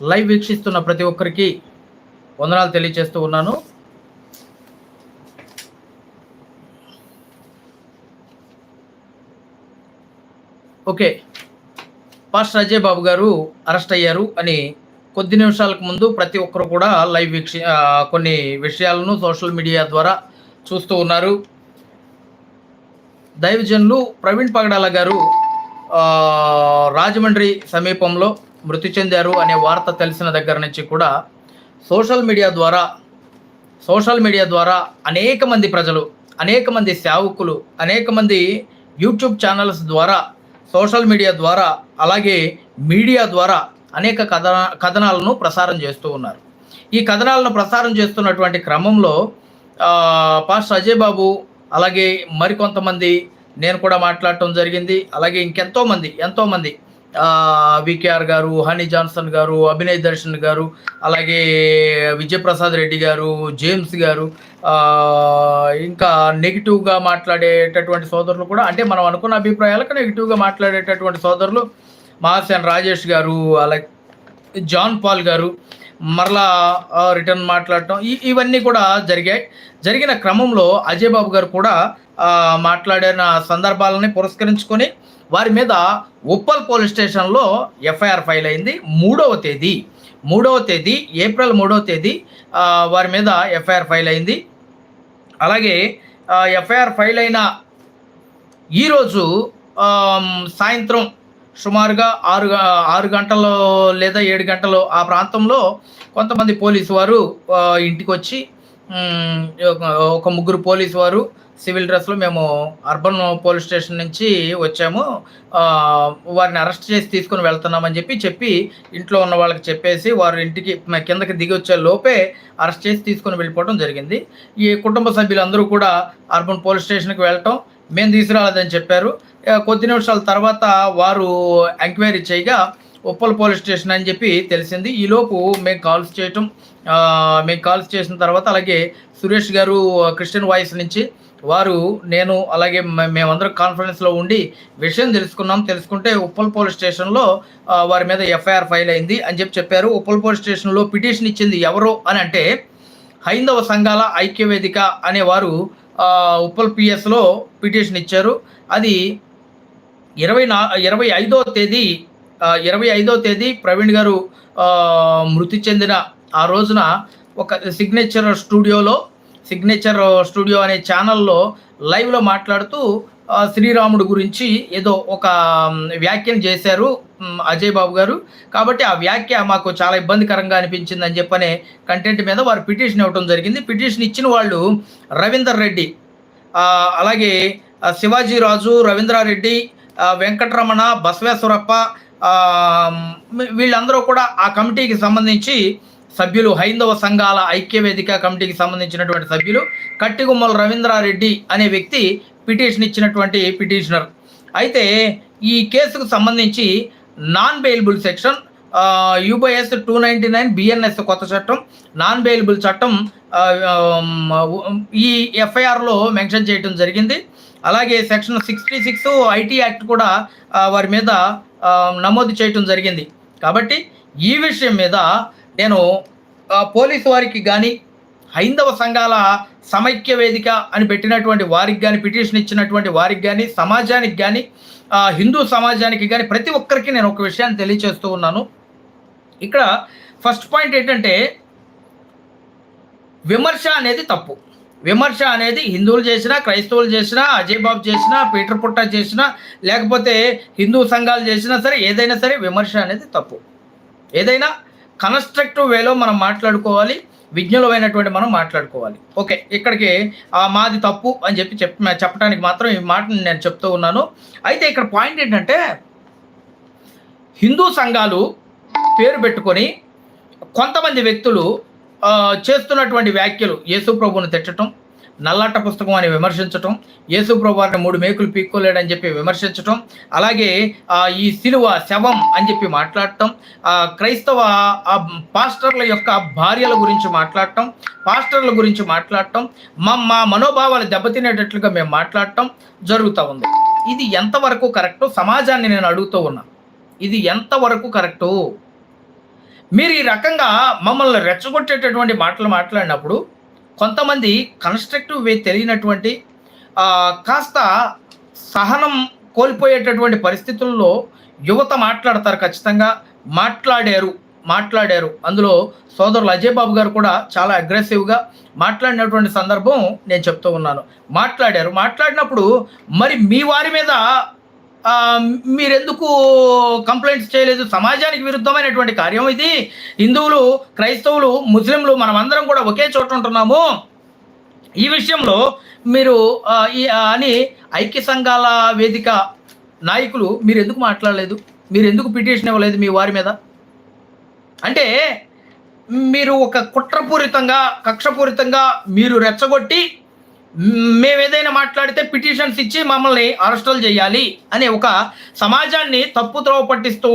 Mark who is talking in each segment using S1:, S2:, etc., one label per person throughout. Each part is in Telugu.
S1: లైవ్ వీక్షిస్తున్న ప్రతి ఒక్కరికి వందనాలు తెలియజేస్తూ ఉన్నాను. ఓకే పాస్టర్ అజయ్ బాబు గారు అరెస్ట్ అయ్యారు అని కొద్ది నిమిషాలకు ముందు ప్రతి ఒక్కరు కూడా లైవ్ వీక్షి కొన్ని విషయాలను సోషల్ మీడియా ద్వారా చూస్తూ ఉన్నారు. దైవజనులు ప్రవీణ్ పగడాల గారు రాజమండ్రి సమీపంలో మృతి చెందారు అనే వార్త తెలిసిన దగ్గర నుంచి కూడా సోషల్ మీడియా ద్వారా సోషల్ మీడియా ద్వారా అనేక మంది ప్రజలు అనేక మంది సేవకులు అనేక మంది యూట్యూబ్ ఛానల్స్ ద్వారా సోషల్ మీడియా ద్వారా అలాగే మీడియా ద్వారా అనేక కథన కథనాలను ప్రసారం చేస్తూ ఉన్నారు. ఈ కథనాలను ప్రసారం చేస్తున్నటువంటి క్రమంలో పాస్టర్ అజయ్ బాబు అలాగే మరికొంతమంది నేను కూడా మాట్లాడటం జరిగింది అలాగే ఇంకెంతోమంది ఎంతోమంది వికేఆర్ గారు హనీ జాన్సన్ గారు అభినయ్ దర్శన్ గారు అలాగే విజయప్రసాద్ రెడ్డి గారు జేమ్స్ గారు ఇంకా నెగిటివ్గా మాట్లాడేటటువంటి సోదరులు కూడా అంటే మనం అనుకున్న అభిప్రాయాలకు నెగిటివ్గా మాట్లాడేటటువంటి సోదరులు మహాసేన్ రాజేష్ గారు అలాగే జాన్ పాల్ గారు మరలా రిటర్న్ మాట్లాడటం ఇవన్నీ కూడా జరిగాయి. జరిగిన క్రమంలో అజయ్ బాబు గారు కూడా మాట్లాడిన సందర్భాలని పురస్కరించుకొని వారి మీద ఉప్పల్ పోలీస్ స్టేషన్లో ఎఫ్ఐఆర్ ఫైల్ అయింది మూడవ తేదీ. మూడవ తేదీ ఏప్రిల్ మూడవ తేదీ వారి మీద ఎఫ్ఐఆర్ ఫైల్ అయింది. అలాగే ఎఫ్ఐఆర్ ఫైల్ అయిన ఈరోజు సాయంత్రం సుమారుగా ఆరు ఆరు గంటలు లేదా ఏడు గంటలు ఆ ప్రాంతంలో కొంతమంది పోలీసు వారు ఇంటికి వచ్చి ఒక- ఒక ముగ్గురు పోలీసు వారు సివిల్ డ్రెస్లో మేము అర్బన్ పోలీస్ స్టేషన్ నుంచి వచ్చాము. వారిని అరెస్ట్ చేసి తీసుకుని వెళ్తున్నామని చెప్పి చెప్పి ఇంట్లో ఉన్న వాళ్ళకి చెప్పేసి వారు ఇంటికి కిందకి దిగి వచ్చే లోపే అరెస్ట్ చేసి తీసుకుని వెళ్ళిపోవడం జరిగింది. ఈ కుటుంబ సభ్యులందరూ కూడా అర్బన్ పోలీస్ స్టేషన్కి వెళ్ళటం మేము తీసుకురాలేదని చెప్పారు. కొద్ది నిమిషాల తర్వాత వారు ఎంక్వైరీ చేయగా ఉప్పల్ పోలీస్ స్టేషన్ అని చెప్పి తెలిసింది. ఈలోపు మేము కాల్స్ చేయటం మేము కాల్స్ చేసిన తర్వాత అలాగే సురేష్ గారు క్రిస్టియన్ వాయిస్ నుంచి వారు నేను అలాగే మేమందరం కాన్ఫరెన్స్లో ఉండి విషయం తెలుసుకున్నాం. తెలుసుకుంటే ఉప్పల్ పోలీస్ స్టేషన్లో వారి మీద ఎఫ్ఐఆర్ ఫైల్ అయింది అని చెప్పి చెప్పారు. ఉప్పల్ పోలీస్ స్టేషన్లో పిటిషన్ ఇచ్చింది ఎవరు అని అంటే హైందవ సంఘాల ఐక్యవేదిక అనేవారు ఉప్పల్ పిఎస్లో పిటిషన్ ఇచ్చారు. అది ఇరవై నా ఇరవై ఐదో తేదీ ఇరవై ఐదో తేదీ ప్రవీణ్ గారు మృతి చెందిన ఆ రోజున ఒక సిగ్నేచర్ స్టూడియోలో సిగ్నేచర్ స్టూడియో అనే ఛానల్లో లైవ్లో మాట్లాడుతూ శ్రీరాముడు గురించి ఏదో ఒక వ్యాఖ్యను చేశారు అజయ్ బాబు గారు. కాబట్టి ఆ వ్యాఖ్య మాకు చాలా ఇబ్బందికరంగా అనిపించింది అని చెప్పనే కంటెంట్ మీద వారు పిటిషన్ ఇవ్వడం జరిగింది. పిటిషన్ ఇచ్చిన వాళ్ళు రవీందర్ రెడ్డి. అలాగే శివాజీరాజు శివాజీ రాజు రవీంద్రారెడ్డి వెంకటరమణ బసవేశ్వరప్ప వీళ్ళందరూ కూడా ఆ కమిటీకి సంబంధించి సభ్యులు హైందవ సంఘాల ఐక్యవేదిక కమిటీకి సంబంధించినటువంటి సభ్యులు కట్టిగుమ్మల రవీంద్రారెడ్డి అనే వ్యక్తి పిటిషన్ ఇచ్చినటువంటి పిటిషనర్. అయితే ఈ కేసుకు సంబంధించి non bailable section U by S two ninety nine BNS కొత్త చట్టం నాన్ బెయిలబుల్ చట్టం ఈ ఎఫ్ఐఆర్లో మెన్షన్ చేయడం జరిగింది. అలాగే section sixty six IT act కూడా వారి మీద నమోదు చేయటం జరిగింది. కాబట్టి ఈ విషయం మీద నేను పోలీసు వారికి కానీ హైందవ సంఘాల సమైక్య వేదిక అని పెట్టినటువంటి వారికి కానీ పిటిషన్ ఇచ్చినటువంటి వారికి కానీ సమాజానికి కానీ హిందూ సమాజానికి కానీ ప్రతి ఒక్కరికి నేను ఒక విషయాన్ని తెలియచేస్తూ ఉన్నాను. ఇక్కడ ఫస్ట్ పాయింట్ ఏంటంటే విమర్శ అనేది తప్పు. విమర్శ అనేది హిందువులు చేసినా క్రైస్తవులు చేసినా అజయ్ బాబు చేసినా పీటర్ పుట్ట చేసినా లేకపోతే హిందూ సంఘాలు చేసినా సరే ఏదైనా సరే విమర్శ అనేది తప్పు. ఏదైనా కన్స్ట్రక్టివ్ వేలో మనం మాట్లాడుకోవాలి విజ్ఞులమైనటువంటి మనం మాట్లాడుకోవాలి. ఓకే ఇక్కడికి మాది తప్పు అని చెప్పి చెప్ చెప్పడానికి మాత్రం ఈ మాటని నేను చెప్తూ ఉన్నాను. అయితే ఇక్కడ పాయింట్ ఏంటంటే హిందూ సంఘాలు పేరు పెట్టుకొని కొంతమంది వ్యక్తులు చేస్తున్నటువంటి వ్యాఖ్యలు యేసు ప్రభువును తిట్టడం నల్లాట పుస్తకం అని విమర్శించటం యేసు మూడు మేకులు పీక్కోలేడని చెప్పి విమర్శించటం అలాగే ఈ సిలువ శవం అని చెప్పి మాట్లాడటం క్రైస్తవ పాస్టర్ల యొక్క భార్యల గురించి మాట్లాడటం పాస్టర్ల గురించి మాట్లాడటం మా మా మనోభావాలు దెబ్బతినేటట్లుగా మేము మాట్లాడటం జరుగుతూ ఉంది. ఇది ఎంతవరకు కరెక్టు సమాజాన్ని నేను అడుగుతూ ఉన్నా. ఇది ఎంతవరకు కరెక్టు? మీరు ఈ రకంగా మమ్మల్ని రెచ్చగొట్టేటటువంటి మాటలు మాట్లాడినప్పుడు కొంతమంది కన్స్ట్రక్టివ్ వే తెలియనటువంటి కాస్త సహనం కోల్పోయేటటువంటి పరిస్థితుల్లో యువత మాట్లాడతారు ఖచ్చితంగా. మాట్లాడారు మాట్లాడారు. అందులో సోదరులు అజయ్ బాబు గారు కూడా చాలా అగ్రెసివ్గా మాట్లాడినటువంటి సందర్భం నేను చెప్తూ ఉన్నాను. మాట్లాడారు మాట్లాడినప్పుడు మరి మీ వారి మీద మీరెందుకు కంప్లైంట్స్ చేయలేదు? సమాజానికి విరుద్ధమైనటువంటి కార్యం ఇది. హిందువులు క్రైస్తవులు ముస్లింలు మనమందరం కూడా ఒకే చోట ఉంటున్నాము. ఈ విషయంలో మీరు ఈ అని ఐక్య సంఘాల వేదిక నాయకులు మీరు ఎందుకు మాట్లాడలేదు? మీరు ఎందుకు పిటిషన్ ఇవ్వలేదు మీ వారి మీద? అంటే మీరు ఒక కుట్రపూరితంగా కక్షపూరితంగా మీరు రెచ్చగొట్టి మేము ఏదైనా మాట్లాడితే పిటిషన్స్ ఇచ్చి మమ్మల్ని అరెస్టులు చేయాలి అనే ఒక సమాజాన్ని తప్పుత్రోవ పట్టిస్తూ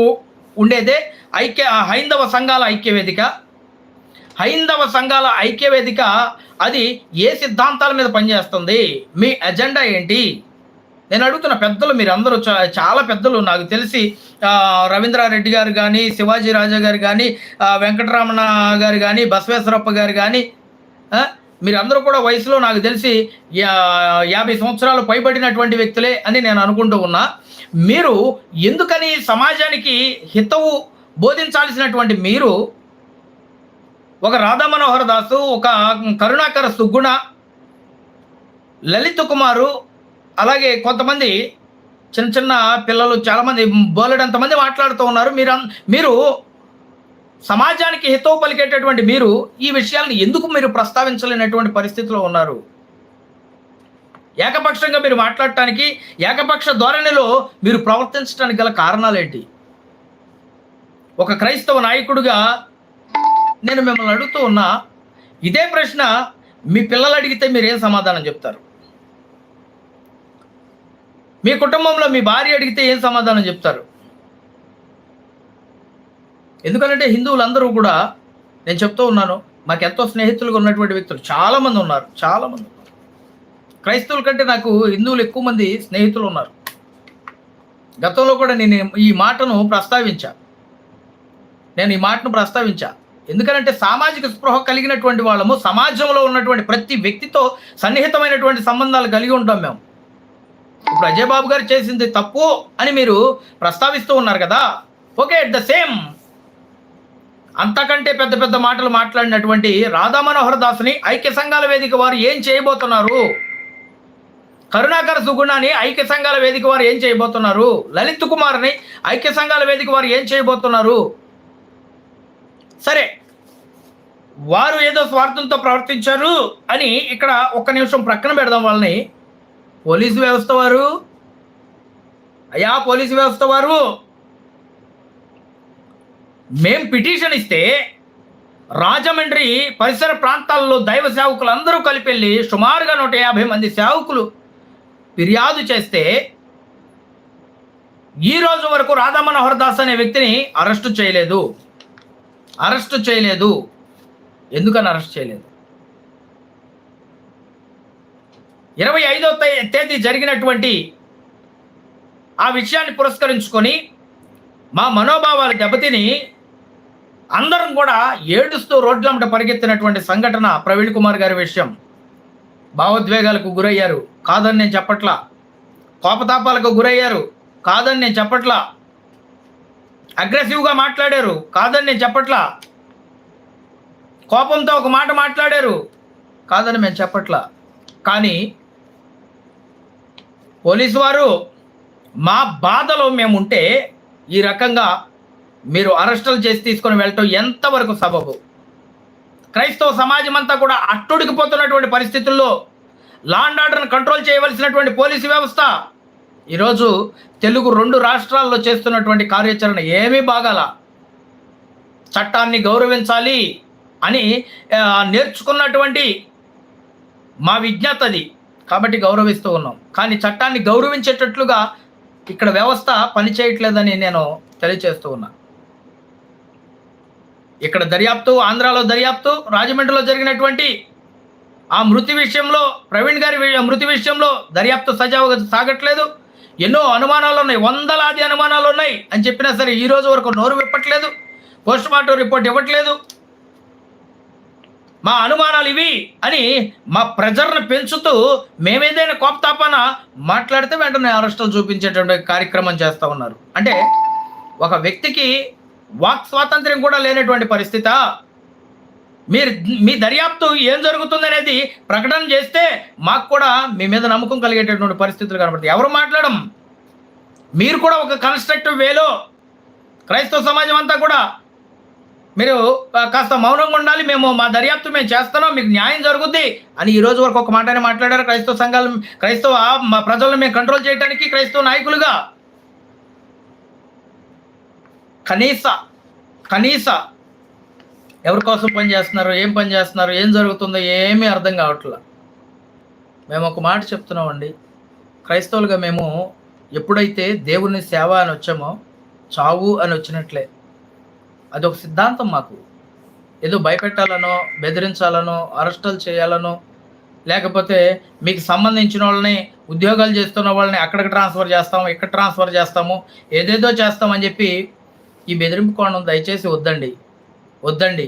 S1: ఉండేదే ఐక్య హైందవ సంఘాల ఐక్యవేదిక. హైందవ సంఘాల ఐక్యవేదిక అది ఏ సిద్ధాంతాల మీద పనిచేస్తుంది? మీ ఎజెండా ఏంటి? నేను అడుగుతున్న పెద్దలు మీరు అందరూ చాలా పెద్దలు నాకు తెలిసి రవీంద్రారెడ్డి గారు కానీ శివాజీ రాజా గారు కానీ వెంకటరమణ గారు కానీ బసవేశ్వరప్ప గారు కానీ మీరందరూ కూడా వయసులో నాకు తెలిసి యా- యాభై సంవత్సరాలు పైబడినటువంటి వ్యక్తులే అని నేను అనుకుంటూ ఉన్నా. మీరు ఎందుకని సమాజానికి హితవు బోధించాల్సినటువంటి మీరు ఒక రాధా మనోహర్ దాసు ఒక కరుణాకర సుగుణ లలిత్ కుమారు అలాగే కొంతమంది చిన్న చిన్న పిల్లలు చాలామంది బోలెడంతమంది మాట్లాడుతూ ఉన్నారు. మీరు అన్- మీరు సమాజానికి హితవు పలికేటటువంటి మీరు ఈ విషయాలను ఎందుకు మీరు ప్రస్తావించలేనటువంటి పరిస్థితిలో ఉన్నారు? ఏకపక్షంగా మీరు మాట్లాడటానికి ఏకపక్ష ధోరణిలో మీరు ప్రవర్తించడానికి గల కారణాలేంటి? ఒక క్రైస్తవ నాయకుడిగా నేను మిమ్మల్ని అడుగుతూ ఉన్నా ఇదే ప్రశ్న మీ పిల్లలు అడిగితే మీరు ఏం సమాధానం చెప్తారు? మీ కుటుంబంలో మీ భార్య అడిగితే ఏం సమాధానం చెప్తారు? ఎందుకంటే హిందువులందరూ కూడా నేను చెప్తూ ఉన్నాను మాకు ఎంతో స్నేహితులుగా ఉన్నటువంటి వ్యక్తులు చాలామంది ఉన్నారు చాలామంది క్రైస్తవుల కంటే నాకు హిందువులు ఎక్కువ మంది స్నేహితులు ఉన్నారు. గతంలో కూడా నేను ఈ మాటను ప్రస్తావించా. నేను ఈ మాటను ప్రస్తావించా. ఎందుకంటే సామాజిక స్పృహ కలిగినటువంటి వాళ్ళము సమాజంలో ఉన్నటువంటి ప్రతి వ్యక్తితో సన్నిహితమైనటువంటి సంబంధాలు కలిగి ఉంటాం మేము. ఇప్పుడు అజయ్ బాబు గారు చేసింది తప్పు అని మీరు ప్రస్తావిస్తూ ఉన్నారు కదా? Okay at the same. అంతకంటే పెద్ద పెద్ద మాటలు మాట్లాడినటువంటి రాధా మనోహర్ దాస్ని ఐక్య సంఘాల వేదిక వారు ఏం చేయబోతున్నారు? కరుణాకర సుగుణాన్ని ఐక్య సంఘాల వేదిక వారు ఏం చేయబోతున్నారు? లలిత్ కుమార్ని ఐక్య సంఘాల వేదిక వారు ఏం చేయబోతున్నారు? సరే వారు ఏదో స్వార్థంతో ప్రవర్తించారు అని ఇక్కడ ఒక్క నిమిషం ప్రక్కన పెడదాం వాళ్ళని. పోలీసు వ్యవస్థ వారు. అయ్యా పోలీసు వ్యవస్థ వారు. మేం పిటిషన్ ఇస్తే రాజమండ్రి పరిసర ప్రాంతాల్లో దైవ సేవకులు అందరూ కలిపి వెళ్ళి సుమారుగా నూట యాభై మంది సేవకులు ఫిర్యాదు చేస్తే ఈ రోజు వరకు రాధామనోహర్ దాస్ అనే వ్యక్తిని అరెస్టు చేయలేదు. అరెస్టు చేయలేదు. ఎందుకని అరెస్ట్ చేయలేదు? ఇరవై ఐదో తేదీ జరిగినటువంటి ఆ విషయాన్ని పురస్కరించుకొని మా మనోభావాలు దెబ్బతిని అందరం కూడా ఏడుస్తూ రోడ్లమ్మట పరిగెత్తినటువంటి సంఘటన ప్రవీణ్ కుమార్ గారి విషయం. భావోద్వేగాలకు గురయ్యారు. కాదని నేను చెప్పట్లా. కోపతాపాలకు గురయ్యారు. కాదని నేను చెప్పట్లా. అగ్రెసివ్గా మాట్లాడారు. కాదని నేను చెప్పట్లా. కోపంతో ఒక మాట మాట్లాడారు. కాదని మేము చెప్పట్లా. కానీ పోలీసు వారు మా బాధలో మేము ఉంటే ఈ రకంగా మీరు అరెస్టులు చేసి తీసుకొని వెళ్ళటం ఎంతవరకు సబబు? క్రైస్తవ సమాజం అంతా కూడా అట్టుడికిపోతున్నటువంటి పరిస్థితుల్లో లా అండ్ కంట్రోల్ చేయవలసినటువంటి పోలీసు వ్యవస్థ. ఈరోజు తెలుగు రెండు రాష్ట్రాల్లో చేస్తున్నటువంటి కార్యాచరణ ఏమీ బాగాల. చట్టాన్ని గౌరవించాలి అని నేర్చుకున్నటువంటి మా విజ్ఞత అది కాబట్టి గౌరవిస్తూ ఉన్నాం. కానీ చట్టాన్ని గౌరవించేటట్లుగా ఇక్కడ వ్యవస్థ పనిచేయట్లేదని నేను తెలియచేస్తూ ఉన్నా. ఇక్కడ దర్యాప్తు ఆంధ్రాలో దర్యాప్తు రాజమండ్రిలో జరిగినటువంటి ఆ మృతి విషయంలో ప్రవీణ్ గారి మృతి విషయంలో దర్యాప్తు సజావుగా సాగట్లేదు. ఎన్నో అనుమానాలు ఉన్నాయి వందలాది అనుమానాలు ఉన్నాయి అని చెప్పినా సరే ఈ రోజు వరకు నోరు విప్పట్లేదు పోస్ట్ మార్టం రిపోర్ట్ ఇవ్వట్లేదు. మా అనుమానాలు ఇవి అని మా ప్రెజర్ను పెంచుతూ మేమేదైనా కోపతాపాన మాట్లాడితే వెంటనే అరెస్టులు చూపించేటువంటి కార్యక్రమం చేస్తూ ఉన్నారు. అంటే ఒక వ్యక్తికి వాక్ స్వాతంత్ర్యం కూడా లేనటువంటి పరిస్థితి. మీరు మీ దర్యాప్తు ఏం జరుగుతుంది అనేది ప్రకటన చేస్తే మాకు కూడా మీ మీద నమ్మకం కలిగేటటువంటి పరిస్థితులు కనబడతాయి ఎవరు మాట్లాడడం? మీరు కూడా ఒక కన్స్ట్రక్టివ్ వేలో క్రైస్తవ సమాజం అంతా కూడా మీరు కాస్త మౌనంగా ఉండాలి మేము మా దర్యాప్తు మేము చేస్తున్నాం మీకు న్యాయం జరుగుద్ది అని ఈ రోజు వరకు ఒక మాటనే మాట్లాడారు క్రైస్తవ సంఘాలు క్రైస్తవ మా ప్రజలను మేము కంట్రోల్ చేయడానికి క్రైస్తవ నాయకులుగా. కనీస కనీస ఎవరి కోసం పని చేస్తున్నారు ఏం పని చేస్తున్నారు ఏం జరుగుతుందో ఏమీ అర్థం కావట్లా. మేము ఒక మాట చెప్తున్నామండి. క్రైస్తవులుగా మేము ఎప్పుడైతే దేవుని సేవ అని వచ్చామో చావు అని వచ్చినట్లే. అదొక సిద్ధాంతం మాకు. ఏదో భయపెట్టాలనో బెదిరించాలనో అరెస్టులు చేయాలనో లేకపోతే మీకు సంబంధించిన వాళ్ళని ఉద్యోగాలు చేస్తున్న వాళ్ళని అక్కడికి ట్రాన్స్ఫర్ చేస్తాము ఇక్కడ ట్రాన్స్ఫర్ చేస్తాము ఏదేదో చేస్తామని చెప్పి ఈ బెదిరింపు కోణం దయచేసి వద్దండి. వద్దండి.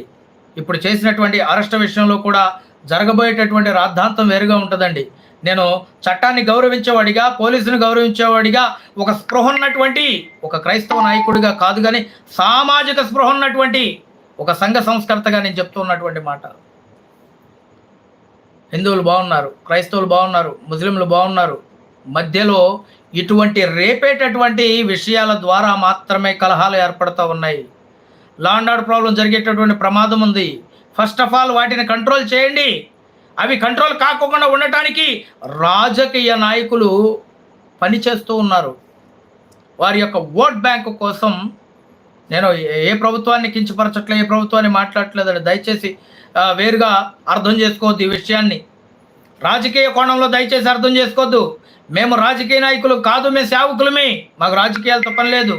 S1: ఇప్పుడు చేసినటువంటి అరెస్ట్ విషయంలో కూడా జరగబోయేటటువంటి రాద్ధాంతం వేరుగా ఉంటుందండి. నేను చట్టాన్ని గౌరవించేవాడిగా పోలీసుని గౌరవించేవాడిగా ఒక స్పృహ ఉన్నటువంటి ఒక క్రైస్తవ నాయకుడిగా కాదు కానీ సామాజిక స్పృహ ఉన్నటువంటి ఒక సంఘ సంస్కర్తగా నేను చెప్తున్నటువంటి మాట. హిందువులు బాగున్నారు క్రైస్తవులు బాగున్నారు ముస్లింలు బాగున్నారు మధ్యలో ఇటువంటి రేపేటటువంటి విషయాల ద్వారా మాత్రమే కలహాలు ఏర్పడుతూ ఉన్నాయి. లాండ్ ఆర్డర్ ప్రాబ్లం జరిగేటటువంటి ప్రమాదం ఉంది. ఫస్ట్ ఆఫ్ ఆల్ వాటిని కంట్రోల్ చేయండి. అవి కంట్రోల్ కాకుండా ఉండటానికి రాజకీయ నాయకులు పనిచేస్తూ ఉన్నారు. వారి యొక్క ఓట్ బ్యాంకు కోసం నేను ఏ- ఏ ప్రభుత్వాన్ని కించపరచట్లే ఏ ప్రభుత్వాన్ని మాట్లాడట్లేదండి దయచేసి వేరుగా అర్థం చేసుకోవద్దు ఈ విషయాన్ని. రాజకీయ కోణంలో దయచేసి అర్థం చేసుకోవద్దు. మేము రాజకీయ నాయకులు కాదు మేము సేవకులమే. మాకు రాజకీయాలు పని లేదు.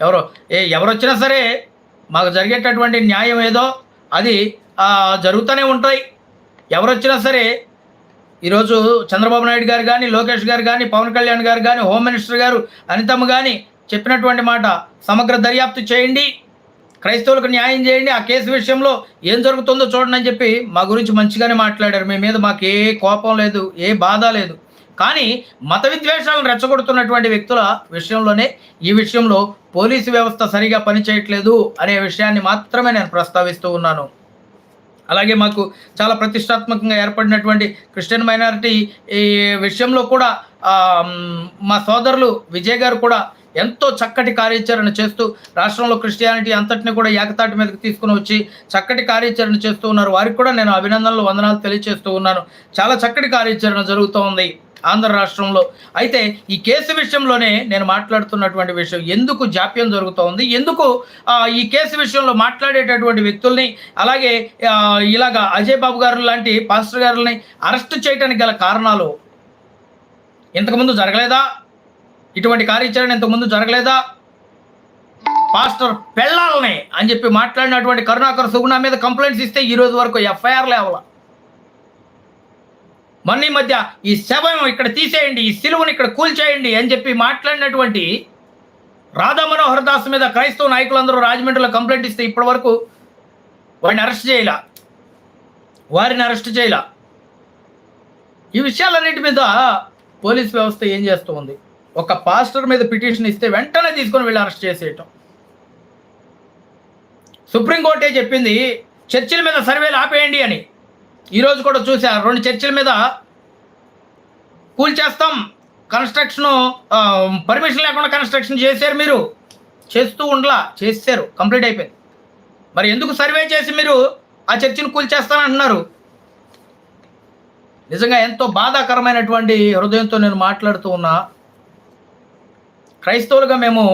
S1: ఎవరు ఏ ఎవరొచ్చినా సరే మాకు జరిగేటటువంటి న్యాయం ఏదో అది జరుగుతూనే ఉంటాయి. ఎవరొచ్చినా సరే ఈరోజు చంద్రబాబు నాయుడు గారు కానీ లోకేష్ గారు కానీ పవన్ కళ్యాణ్ గారు కానీ హోమ్ మినిస్టర్ గారు అనితమ్మ కానీ చెప్పినటువంటి మాట సమగ్ర దర్యాప్తు చేయండి. క్రైస్తవులకు న్యాయం చేయండి. ఆ కేసు విషయంలో ఏం జరుగుతుందో చూడండి అని చెప్పి మా గురించి మంచిగానే మాట్లాడారు. మీ మీద మాకు ఏ కోపం లేదు ఏ బాధ లేదు. కానీ మత విద్వేషాలను రెచ్చగొడుతున్నటువంటి వ్యక్తుల విషయంలోనే ఈ విషయంలో పోలీసు వ్యవస్థ సరిగా పనిచేయట్లేదు అనే విషయాన్ని మాత్రమే నేను ప్రస్తావిస్తూ ఉన్నాను. అలాగే మాకు చాలా ప్రతిష్టాత్మకంగా ఏర్పడినటువంటి క్రిస్టియన్ మైనారిటీ ఈ విషయంలో కూడా మా సోదరులు విజయ్ గారు కూడా ఎంతో చక్కటి కార్యాచరణ చేస్తూ రాష్ట్రంలో క్రిస్టియానిటీ అంతటిని కూడా ఏకతాటి మీదకి తీసుకుని వచ్చి చక్కటి కార్యాచరణ చేస్తూ ఉన్నారు. వారికి కూడా నేను అభినందనలు వందనాలు తెలియజేస్తూ ఉన్నాను. చాలా చక్కటి కార్యాచరణ జరుగుతూ ఉంది. ఆంధ్ర రాష్ట్రంలో. అయితే ఈ కేసు విషయంలోనే నేను మాట్లాడుతున్నటువంటి విషయం ఎందుకు జాప్యం జరుగుతోంది? ఎందుకు ఈ కేసు విషయంలో మాట్లాడేటటువంటి వ్యక్తుల్ని అలాగే ఇలాగ అజయ్ బాబు గారు లాంటి పాస్టర్ గారుల్ని అరెస్ట్ చేయడానికి గల కారణాలు ఇంతకుముందు జరగలేదా? ఇటువంటి కార్యాచరణ ఇంతకుముందు జరగలేదా? పాస్టర్ పెళ్ళాలని అని చెప్పి మాట్లాడినటువంటి కరుణాకర్ సుగుణ మీద కంప్లైంట్స్ ఇస్తే ఈ రోజు వరకు ఎఫ్ఐఆర్ లేవలా? మొన్న ఈ మధ్య ఈ శవం ఇక్కడ తీసేయండి ఈ సిలువను ఇక్కడ కూల్చేయండి అని చెప్పి మాట్లాడినటువంటి రాధా మనోహర్ దాస్ మీద క్రైస్తవ నాయకులందరూ రాజమండ్రిలో కంప్లైంట్ ఇస్తే ఇప్పటి వరకు వాడిని అరెస్ట్ చేయలా. వారిని అరెస్ట్ చేయలా. ఈ విషయాలన్నిటి మీద పోలీస్ వ్యవస్థ ఏం చేస్తూ ఉంది? ఒక పాస్టర్ మీద పిటిషన్ ఇస్తే వెంటనే తీసుకొని వెళ్ళి అరెస్ట్ చేసేయటం. సుప్రీంకోర్టే చెప్పింది చర్చిల మీద సర్వేలు ఆపేయండి అని. ఈరోజు కూడా చూసా రెండు చర్చిల మీద కూల్చేస్తాం కన్స్ట్రక్షన్ పర్మిషన్ లేకుండా కన్స్ట్రక్షన్ చేశారు మీరు. చేస్తూ ఉండలా చేశారు. కంప్లీట్ అయిపోయింది. మరి ఎందుకు సర్వే చేసి మీరు ఆ చర్చిని కూల్చేస్తానంటున్నారు నిజంగా ఎంతో బాధాకరమైనటువంటి హృదయంతో నేను మాట్లాడుతూ ఉన్నా. క్రైస్తవులుగా మేము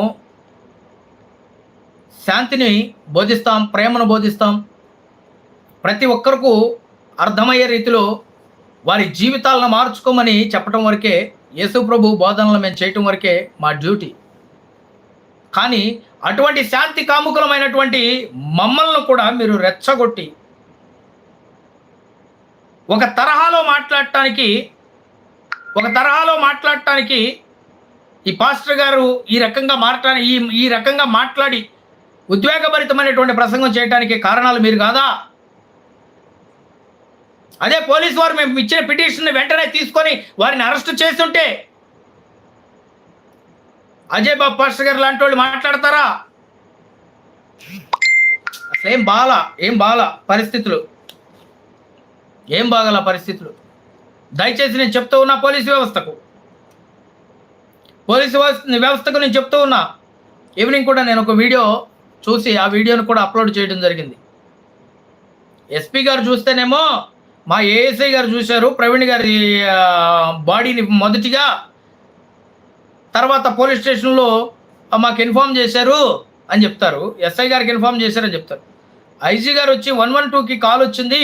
S1: శాంతిని బోధిస్తాం ప్రేమను బోధిస్తాం. ప్రతి ఒక్కరికూ అర్థమయ్యే రీతిలో వారి జీవితాలను మార్చుకోమని చెప్పడం వరకే యేసు ప్రభు బోధనలు మేము చేయటం వరకే మా డ్యూటీ. కానీ అటువంటి శాంతి కాముకులమైనటువంటి మమ్మల్ని కూడా మీరు రెచ్చగొట్టి ఒక తరహాలో మాట్లాడటానికి ఒక తరహాలో మాట్లాడటానికి ఈ పాస్టర్ గారు ఈ రకంగా మాట్లాడి ఈ ఈ రకంగా మాట్లాడి ఉద్వేగభరితమైనటువంటి ప్రసంగం చేయడానికి కారణాలు మీరు కాదా? అదే పోలీసు వారు మేము ఇచ్చిన పిటిషన్ వెంటనే తీసుకొని వారిని అరెస్ట్ చేస్తుంటే అజయ్ బాబు పాస్టర్ గారు లాంటి వాళ్ళు మాట్లాడతారా? అసలు ఏం బాల ఏం బాల పరిస్థితులు? ఏం బాగల పరిస్థితులు? దయచేసి నేను చెప్తూ ఉన్నా పోలీసు వ్యవస్థకు. పోలీసు వ్యవస్థకు నేను చెప్తూ ఉన్నా. ఈవినింగ్ కూడా నేను ఒక వీడియో చూసి ఆ వీడియోను కూడా అప్లోడ్ చేయడం జరిగింది. ఎస్పీ గారు చూస్తేనేమో మా ఏఎస్ఐ గారు చూశారు ప్రవీణ్ గారి బాడీని మొదటిగా తర్వాత పోలీస్ స్టేషన్లో మాకు ఇన్ఫామ్ చేశారు అని చెప్తారు. ఎస్ఐ గారికి ఇన్ఫామ్ చేశారని చెప్తారు. ఐజీ గారు వచ్చి వన్ వన్ టూకి కాల్ వచ్చింది.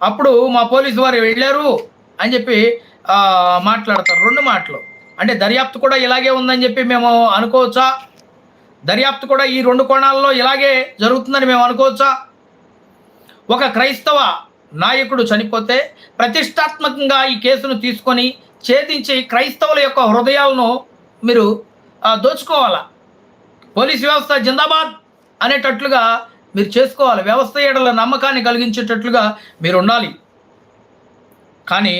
S1: అప్పుడు మా పోలీసు వారు వెళ్ళారు అని చెప్పి మాట్లాడతారు. రెండు మాటలు. అంటే దర్యాప్తు కూడా ఇలాగే ఉందని చెప్పి మేము అనుకోవచ్చా? దర్యాప్తు కూడా ఈ రెండు కోణాల్లో ఇలాగే జరుగుతుందని మేము అనుకోవచ్చా? ఒక క్రైస్తవ నాయకుడు చనిపోతే ప్రతిష్టాత్మకంగా ఈ కేసును తీసుకొని ఛేదించి క్రైస్తవుల యొక్క హృదయాలను మీరు దోచుకోవాలా? పోలీస్ వ్యవస్థ జిందాబాద్ అనేటట్లుగా మీరు చేసుకోవాలి. వ్యవస్థ ఏడల నమ్మకాన్ని కలిగించేటట్లుగా మీరు ఉండాలి. కానీ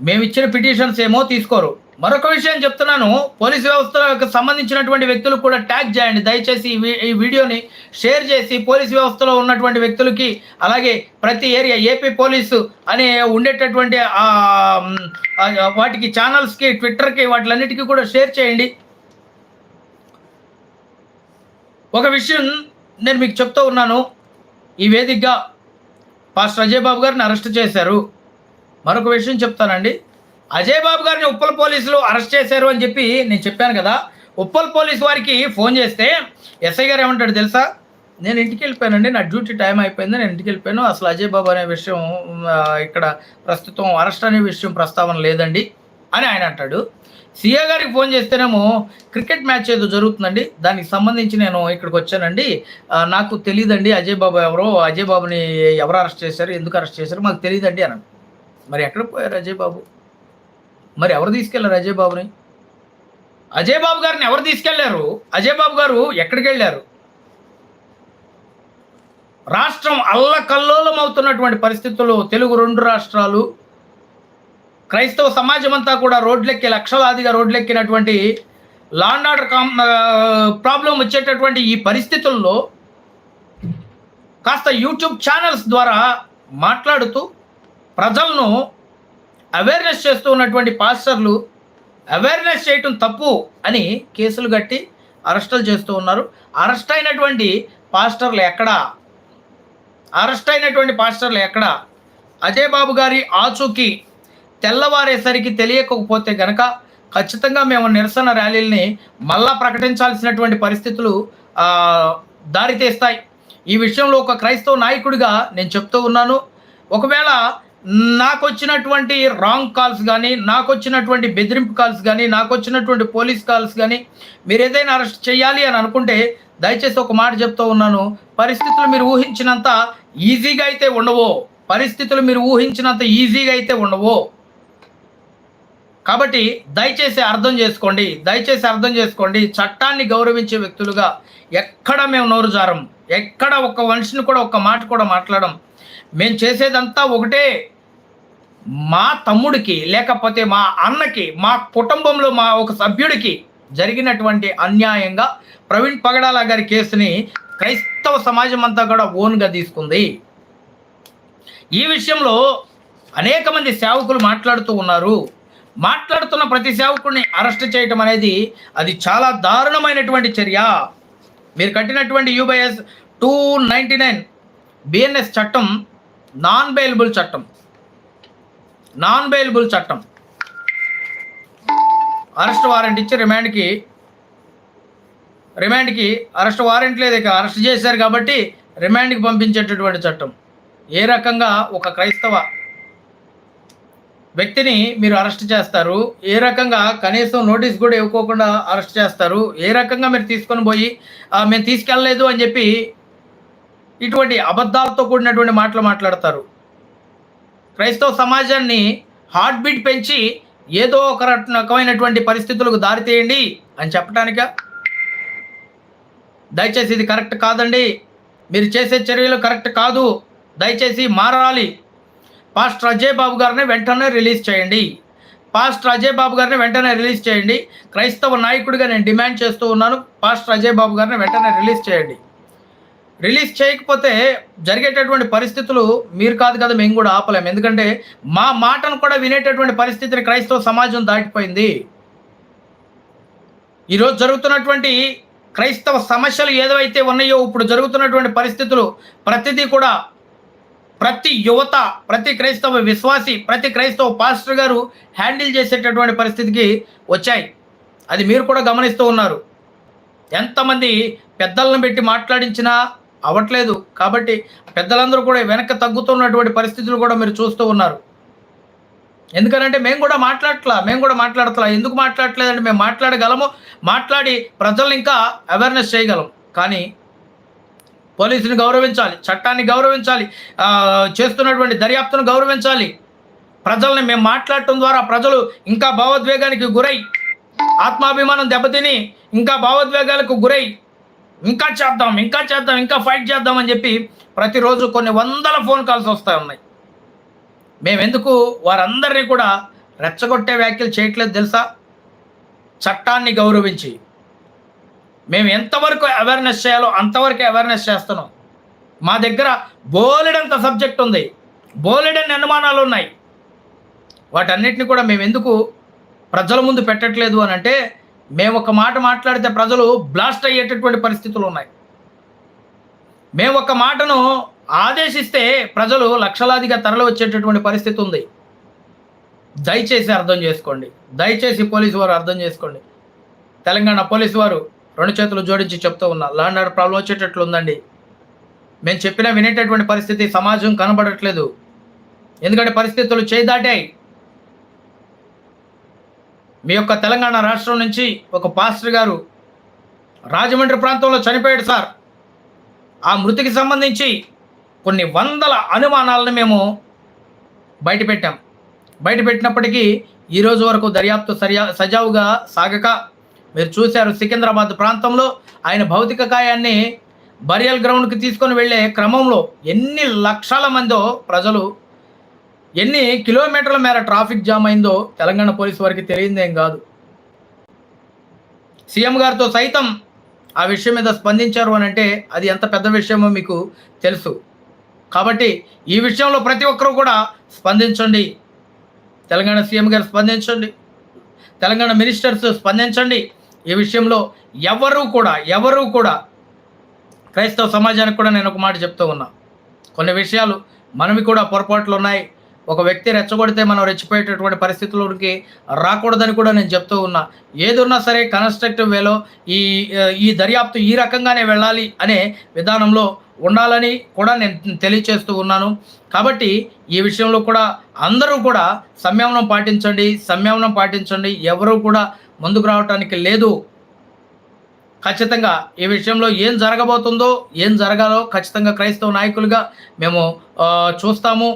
S1: మేము ఇచ్చిన పిటిషన్స్ ఏమో తీసుకోరు. మరొక విషయం చెప్తున్నాను. పోలీస్ వ్యవస్థకు సంబంధించినటువంటి వ్యక్తులు కూడా ట్యాగ్ చేయండి. దయచేసి ఈ వీడియోని షేర్ చేసి పోలీస్ వ్యవస్థలో ఉన్నటువంటి వ్యక్తులకి అలాగే ప్రతి ఏరియా ఏపీ పోలీసు అనే ఉండేటటువంటి వాటికి ఛానల్స్కి ట్విట్టర్కి వాటిలన్నిటికీ కూడా షేర్ చేయండి. ఒక విషయం నేను మీకు చెప్తూ ఉన్నాను. ఈ వేదికగా పాస్టర్ అజయ్ బాబు గారిని అరెస్ట్ చేశారు. మరొక విషయం చెప్తానండి. అజయ్ బాబు గారిని ఉప్పల్ పోలీసులు అరెస్ట్ చేశారు అని చెప్పి నేను చెప్పాను కదా. ఉప్పల్ పోలీస్ వారికి ఫోన్ చేస్తే ఎస్ఐ గారు ఏమంటాడు తెలుసా? నేను ఇంటికి వెళ్ళిపోయానండి నా డ్యూటీ టైం అయిపోయింది నేను ఇంటికి వెళ్ళిపోయాను. అసలు అజయ్ బాబు అనే విషయం ఇక్కడ ప్రస్తుతం అరెస్ట్ అనే విషయం ప్రస్తావన లేదండి అని ఆయన అంటాడు. సీఏ గారికి ఫోన్ చేస్తేనేమో క్రికెట్ మ్యాచ్ ఏదో జరుగుతుందండి. దానికి సంబంధించి నేను ఇక్కడికి వచ్చానండి. నాకు తెలియదండి అజయ్ బాబు ఎవరో అజయ్ బాబుని ఎవరు అరెస్ట్ చేశారు ఎందుకు అరెస్ట్ చేశారు మాకు తెలియదండి అని మరి ఎక్కడ పోయారు అజయ్ బాబు? మరి ఎవరు తీసుకెళ్ళారు అజయ్ బాబుని? అజయ్ బాబు గారిని ఎవరు తీసుకెళ్ళారు? అజయ్ బాబు గారు ఎక్కడికి వెళ్ళారు? రాష్ట్రం అల్లకల్లోలం అవుతున్నటువంటి పరిస్థితుల్లో తెలుగు రెండు రాష్ట్రాలు క్రైస్తవ సమాజం అంతా కూడా రోడ్లెక్కి లక్షలాదిగా రోడ్లెక్కినటువంటి లాండ్ ఆర్డర్ కామ్ ప్రాబ్లం వచ్చేటటువంటి ఈ పరిస్థితుల్లో కాస్త యూట్యూబ్ ఛానల్స్ ద్వారా మాట్లాడుతూ ప్రజలను అవేర్నెస్ చేస్తూ ఉన్నటువంటి పాస్టర్లు అవేర్నెస్ చేయటం తప్పు అని కేసులు కట్టి అరెస్టులు చేస్తూ ఉన్నారు. అరెస్ట్ అయినటువంటి పాస్టర్లు ఎక్కడా? అరెస్ట్ అయినటువంటి పాస్టర్లు ఎక్కడా? అజయ్ బాబు గారి ఆచూకీ తెల్లవారేసరికి తెలియకపోతే గనక ఖచ్చితంగా మేము నిరసన ర్యాలీల్ని మళ్ళా ప్రకటించాల్సినటువంటి పరిస్థితులు దారితీస్తాయి. ఈ విషయంలో ఒక క్రైస్తవ నాయకుడిగా నేను చెప్తూ ఉన్నాను. ఒకవేళ నాకు వచ్చినటువంటి రాంగ్ కాల్స్ కానీ నాకు వచ్చినటువంటి బెదిరింపు కాల్స్ కానీ నాకు వచ్చినటువంటి పోలీస్ కాల్స్ కానీ మీరు ఏదైనా అరెస్ట్ చేయాలి అని అనుకుంటే దయచేసి ఒక మాట చెప్తూ ఉన్నాను. పరిస్థితులు మీరు ఊహించినంత ఈజీగా అయితే ఉండవో? పరిస్థితులు మీరు ఊహించినంత ఈజీగా అయితే ఉండవో? కాబట్టి దయచేసి అర్థం చేసుకోండి. దయచేసి అర్థం చేసుకోండి. చట్టాన్ని గౌరవించే వ్యక్తులుగా ఎక్కడ మేము నోరు జారం. ఎక్కడ ఒక మనిషిని కూడా ఒక మాట కూడా మాట్లాడడం మేము చేసేదంతా ఒకటే. మా తమ్ముడికి లేకపోతే మా అన్నకి మా కుటుంబంలో మా ఒక సభ్యుడికి జరిగినటువంటి అన్యాయంగా ప్రవీణ్ పగడాల గారి కేసుని క్రైస్తవ సమాజం అంతా కూడా ఓన్గా తీసుకుంది. ఈ విషయంలో అనేక మంది సేవకులు మాట్లాడుతూ ఉన్నారు. మాట్లాడుతున్న ప్రతి సేవకుడిని అరెస్ట్ చేయటం అనేది అది చాలా దారుణమైనటువంటి చర్య. మీరు కట్టినటువంటి U by S two ninety nine BNS చట్టం నాన్ బెయిలబుల్ చట్టం. నాన్ బెయిలబుల్ చట్టం. అరెస్ట్ వారెంట్ ఇచ్చి రిమాండ్కి రిమాండ్కి అరెస్ట్ వారెంట్ లేదు ఇక. అరెస్ట్ చేశారు కాబట్టి రిమాండ్కి పంపించేటటువంటి చట్టం. ఏ రకంగా ఒక క్రైస్తవ వ్యక్తిని మీరు అరెస్ట్ చేస్తారు ఏ రకంగా కనీసం నోటీస్ కూడా ఇవ్వకోకుండా అరెస్ట్ చేస్తారు ఏ రకంగా మీరు తీసుకొని పోయి మేము తీసుకెళ్ళలేదు అని చెప్పి ఇటువంటి అబద్ధాలతో కూడినటువంటి మాటలు మాట్లాడతారు. క్రైస్తవ సమాజాన్ని హార్ట్ బీట్ పెంచి ఏదో ఒక రకమైనటువంటి పరిస్థితులకు దారితీయండి అని చెప్పడానిక దయచేసి ఇది కరెక్ట్ కాదండి. మీరు చేసే చర్యలు కరెక్ట్ కాదు. దయచేసి మారాలి. పాస్టర్ అజయ్ బాబు గారిని వెంటనే రిలీజ్ చేయండి. పాస్టర్ అజయ్ బాబు గారిని వెంటనే రిలీజ్ చేయండి. క్రైస్తవ నాయకుడిగా నేను డిమాండ్ చేస్తూ ఉన్నాను. పాస్టర్ అజయ్ బాబు గారిని వెంటనే రిలీజ్ చేయండి. రిలీజ్ చేయకపోతే జరిగేటటువంటి పరిస్థితులు మీరు కాదు కదా మేము కూడా ఆపలేము ఎందుకంటే మా మాటను కూడా వినేటటువంటి పరిస్థితిని క్రైస్తవ సమాజం దాటిపోయింది. ఈరోజు జరుగుతున్నటువంటి క్రైస్తవ సమస్యలు ఏదైతే ఉన్నాయో ఇప్పుడు జరుగుతున్నటువంటి పరిస్థితులు ప్రతిదీ కూడా ప్రతి యువత ప్రతి క్రైస్తవ విశ్వాసి ప్రతి క్రైస్తవ పాస్టర్ గారు హ్యాండిల్ చేసేటటువంటి పరిస్థితికి వచ్చాయి. అది మీరు కూడా గమనిస్తూ ఉన్నారు. ఎంతమంది పెద్దలను పెట్టి మాట్లాడించినా అవ్వట్లేదు. కాబట్టి పెద్దలందరూ కూడా వెనక్కి తగ్గుతున్నటువంటి పరిస్థితులు కూడా మీరు చూస్తూ ఉన్నారు. ఎందుకనంటే మేము కూడా మాట్లాడట్లా మేము కూడా మాట్లాడట్లా. ఎందుకు మాట్లాడట్లేదంటే మేము మాట్లాడగలము మాట్లాడి ప్రజల్ని ఇంకా అవేర్నెస్ చేయగలం. కానీ పోలీసుని గౌరవించాలి చట్టాన్ని గౌరవించాలి చేస్తున్నటువంటి దర్యాప్తును గౌరవించాలి. ప్రజల్ని మేము మాట్లాడటం ద్వారా ప్రజలు ఇంకా భావోద్వేగానికి గురై ఆత్మాభిమానం దెబ్బతిని ఇంకా భావోద్వేగాలకు గురై ఇంకా చేద్దాం ఇంకా చేద్దాం ఇంకా ఫైట్ చేద్దాం అని చెప్పి ప్రతిరోజు కొన్ని వందల ఫోన్ కాల్స్ వస్తూ ఉన్నాయి. మేమెందుకు? వారందరినీ కూడా రెచ్చగొట్టే వ్యాఖ్యలు చేయట్లేదు తెలుసా? చట్టాన్ని గౌరవించి. మేము ఎంతవరకు అవేర్నెస్ చేయాలో అంతవరకు అవేర్నెస్ చేస్తున్నాం. మా దగ్గర బోలెడంత సబ్జెక్ట్ ఉంది. బోలెడన్ని అనుమానాలు ఉన్నాయి. వాటన్నిటిని కూడా మేము ఎందుకు ప్రజల ముందు పెట్టట్లేదు అని అంటే మేము ఒక మాట మాట్లాడితే ప్రజలు బ్లాస్ట్ అయ్యేటటువంటి పరిస్థితులు ఉన్నాయి. మేము ఒక మాటను ఆదేశిస్తే ప్రజలు లక్షలాదిగా తరలి వచ్చేటటువంటి పరిస్థితి ఉంది. దయచేసి అర్థం చేసుకోండి. దయచేసి పోలీసు వారు అర్థం చేసుకోండి. తెలంగాణ పోలీసు వారు రెండు చేతులు జోడించి చెప్తూ ఉన్నా ల్యాండ్ ఆర్డర్ ప్రాబ్లం వచ్చేటట్లు ఉందండి. మేము చెప్పినా వినేటటువంటి పరిస్థితి సమాజం కనబడట్లేదు. ఎందుకంటే పరిస్థితులు చేయి దాటాయి మీ యొక్క తెలంగాణ రాష్ట్రం నుంచి ఒక పాస్టర్ గారు రాజమండ్రి ప్రాంతంలో చనిపోయాడు సార్. ఆ మృతికి సంబంధించి కొన్ని వందల అనుమానాలను మేము బయటపెట్టాం. బయటపెట్టినప్పటికీ ఈరోజు వరకు దర్యాప్తు సరియా సజావుగా సాగక మీరు చూశారు సికింద్రాబాద్ ప్రాంతంలో ఆయన భౌతిక కాయాన్ని బరియల్ గ్రౌండ్కి తీసుకొని వెళ్ళే క్రమంలో ఎన్ని లక్షల మందో ప్రజలు ఎన్ని కిలోమీటర్ల మేర ట్రాఫిక్ జామ్ అయిందో తెలంగాణ పోలీసు వారికి తెలియదేం కాదు. సీఎం గారితో సైతం ఆ విషయం మీద స్పందించారు అని అంటే అది ఎంత పెద్ద విషయమో మీకు తెలుసు. కాబట్టి ఈ విషయంలో ప్రతి ఒక్కరూ కూడా స్పందించండి. తెలంగాణ సీఎం గారు స్పందించండి. తెలంగాణ మినిస్టర్స్ స్పందించండి. ఈ విషయంలో ఎవరు కూడా ఎవరు కూడా క్రైస్తవ సమాజానికి కూడా నేను ఒక మాట చెప్తూ ఉన్నా. కొన్ని విషయాలు మనవి కూడా పొరపాట్లు ఉన్నాయి. ఒక వ్యక్తి రెచ్చగొడితే మనం రెచ్చిపోయేటటువంటి పరిస్థితులకి రాకూడదని కూడా నేను చెప్తూ ఉన్నా. ఏదున్నా సరే కన్స్ట్రక్టివ్ వేలో ఈ ఈ దర్యాప్తు ఈ రకంగానే వెళ్ళాలి అనే విధానంలో ఉండాలని కూడా నేను తెలియచేస్తూ ఉన్నాను. కాబట్టి ఈ విషయంలో కూడా అందరూ కూడా సంయమనం పాటించండి సంయమనం పాటించండి. ఎవరూ కూడా ముందుకు రావటానికి లేదు. ఖచ్చితంగా ఈ విషయంలో ఏం జరగబోతుందో ఏం జరగాలో ఖచ్చితంగా క్రైస్తవ నాయకులుగా మేము చూస్తాము.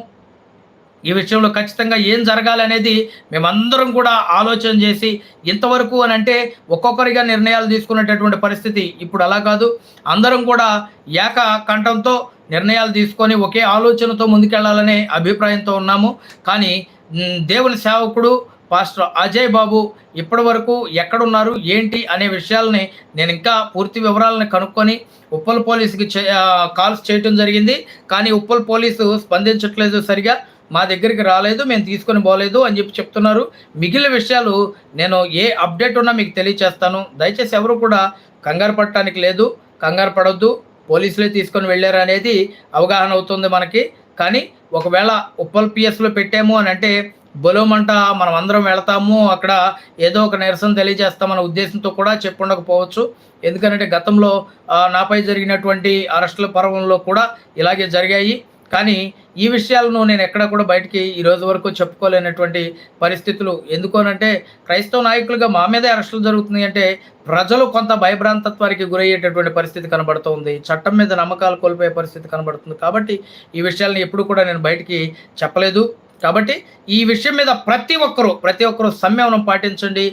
S1: ఈ విషయంలో ఖచ్చితంగా ఏం జరగాలి అనేది మేమందరం కూడా ఆలోచన చేసి ఇంతవరకు అని అంటే ఒక్కొక్కరిగా నిర్ణయాలు తీసుకునేటటువంటి పరిస్థితి ఇప్పుడు అలా కాదు. అందరం కూడా ఏక కంఠంతో నిర్ణయాలు తీసుకొని ఒకే ఆలోచనతో ముందుకెళ్ళాలనే అభిప్రాయంతో ఉన్నాము. కానీ దేవుని సేవకుడు పాస్టర్ అజయ్ బాబు ఇప్పటి వరకు ఎక్కడున్నారు ఏంటి అనే విషయాలని నేను ఇంకా పూర్తి వివరాలను కనుక్కొని ఉప్పల్ పోలీసుకి చే- కాల్స్ చేయటం జరిగింది. కానీ ఉప్పల్ పోలీసు స్పందించట్లేదు సరిగా. మా దగ్గరికి రాలేదు మేము తీసుకొని పోలేదు అని చెప్పి చెప్తున్నారు. మిగిలిన విషయాలు నేను ఏ అప్డేట్ ఉన్నా మీకు తెలియచేస్తాను. దయచేసి ఎవరు కూడా కంగారు పడటానికి లేదు కంగారు పడొద్దు. పోలీసులే తీసుకొని వెళ్ళారు అనేది అవగాహన అవుతుంది మనకి. కానీ ఒకవేళ ఉప్పల్ పిఎస్లో పెట్టాము అని అంటే బలోమంట మనం అందరం వెళతాము అక్కడ ఏదో ఒక నిరసన తెలియజేస్తామన్న ఉద్దేశంతో కూడా చెప్పుండకపోవచ్చు ఎందుకంటే గతంలో నాపై జరిగినటువంటి అరెస్టుల పర్వంలో కూడా ఇలాగే జరిగాయి. కానీ ఈ విషయాలను నేను ఎక్కడ కూడా బయటికి ఈ రోజు వరకు చెప్పుకోలేనటువంటి పరిస్థితులు. ఎందుకోనంటే క్రైస్తవ నాయకులుగా మా మీదే అరెస్టులు జరుగుతున్నాయి అంటే ప్రజలు కొంత భయభ్రాంతత్వానికి గురయ్యేటటువంటి పరిస్థితి కనబడుతోంది. చట్టం మీద నమ్మకాలు కోల్పోయే పరిస్థితి కనబడుతుంది. కాబట్టి ఈ విషయాలను ఎప్పుడు కూడా నేను బయటికి చెప్పలేదు. కాబట్టి ఈ విషయం మీద ప్రతి ఒక్కరూ ప్రతి ఒక్కరూ సంయమనం పాటించండి.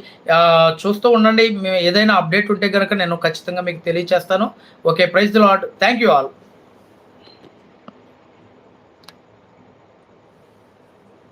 S1: చూస్తూ ఉండండి. మేము ఏదైనా అప్డేట్ ఉంటే కనుక నేను ఖచ్చితంగా మీకు తెలియచేస్తాను. Okay praise Lord thank you all.